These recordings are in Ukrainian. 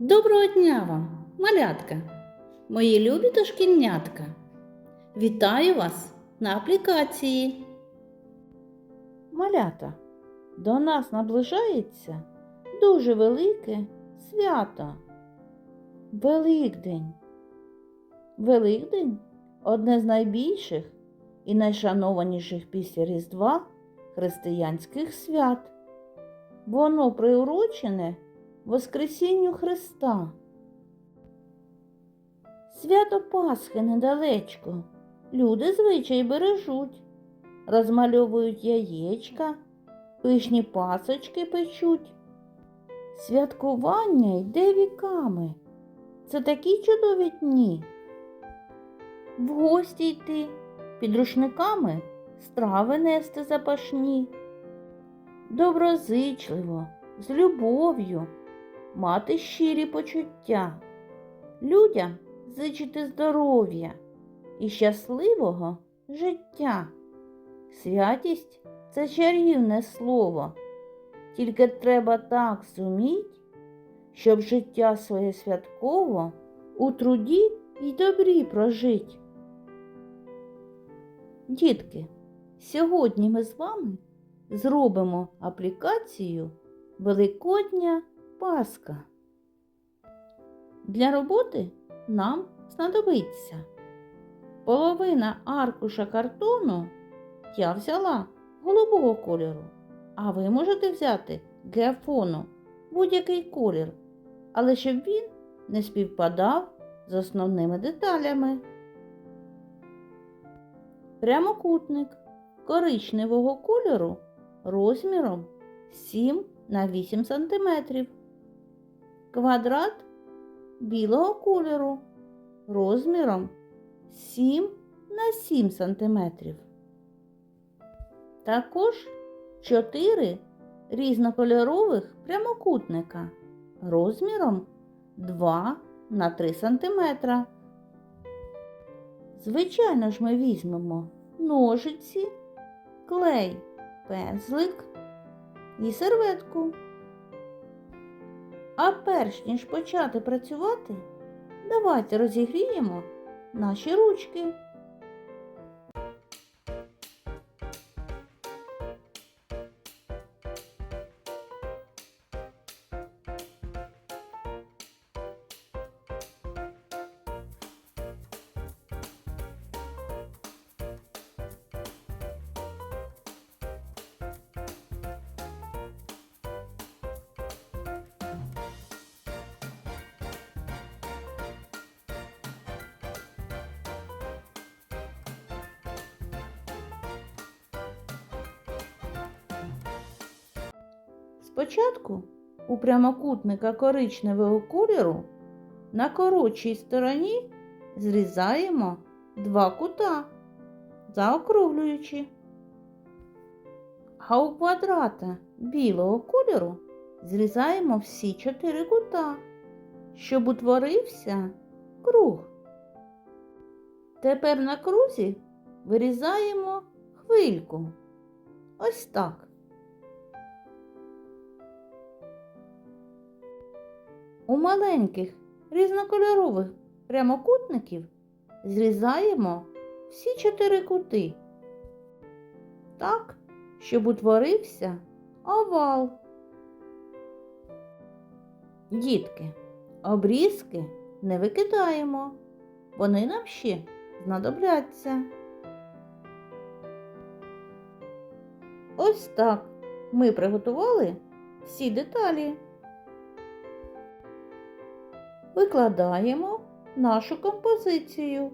Доброго дня вам, малятка, мої любі дошкільнятка. Вітаю вас на аплікації. Малята, до нас наближається дуже велике свято. Великдень. Великдень одне з найбільших і найшанованіших після Різдва християнських свят. Воно приурочене Воскресінню Христа. Свято Пасхи недалечко. Люди звичай бережуть, розмальовують яєчка, пишні пасочки печуть. Святкування йде віками. Це такі чудові дні. В гості йти, під рушниками страви нести запашні. Доброзичливо, з любов'ю мати щирі почуття, людям зичити здоров'я і щасливого життя. Святість це чарівне слово, тільки треба так зуміть, щоб життя своє святково у труді й добрі прожить. Дітки, сьогодні ми з вами зробимо аплікацію Великодня Паска. Для роботи нам знадобиться половина аркуша картону я взяла голубого кольору, а ви можете взяти геофону будь-який колір, але щоб він не співпадав з основними деталями. Прямокутник коричневого кольору розміром 7 на 8 см. Квадрат білого кольору розміром 7 на 7 см. Також 4 різнокольорових прямокутника розміром 2 на 3 см. Звичайно ж ми візьмемо ножиці, клей, пензлик і серветку. А перш ніж почати працювати, давайте розігріємо наші ручки. Спочатку у прямокутника коричневого кольору на коротшій стороні зрізаємо два кута, заокруглюючи. А у квадрата білого кольору зрізаємо всі чотири кута, щоб утворився круг. Тепер на крузі вирізаємо хвильку. Ось так. У маленьких різнокольорових прямокутників зрізаємо всі чотири кути. Так, щоб утворився овал. Дітки, обрізки не викидаємо, вони нам ще знадобляться. Ось так ми приготували всі деталі. Викладаємо нашу композицію.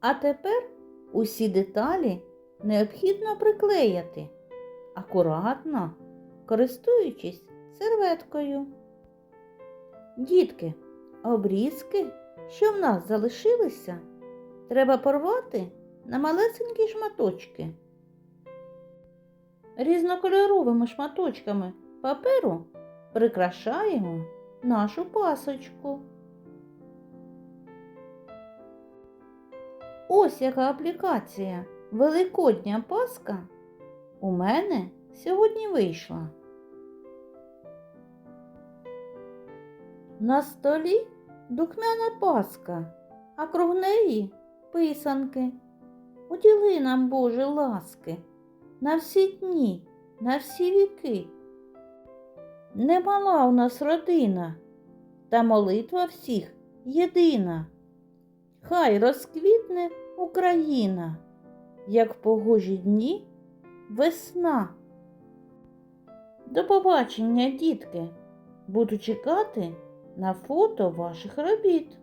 А тепер усі деталі необхідно приклеяти акуратно, користуючись серветкою. Дітки, обрізки, що в нас залишилися, треба порвати на малесенькі шматочки. Різнокольоровими шматочками паперу прикрашаємо нашу пасочку. Ось яка аплікація Великодня Паска у мене сьогодні вийшла. На столі духмяна паска, а круг неї писанки. Уділи нам, Боже, ласки, на всі дні, на всі віки. Немала у нас родина, та молитва всіх єдина. Хай розквітне Україна, як в погожі дні весна. До побачення, дітки! Буду чекати на фото ваших робіт.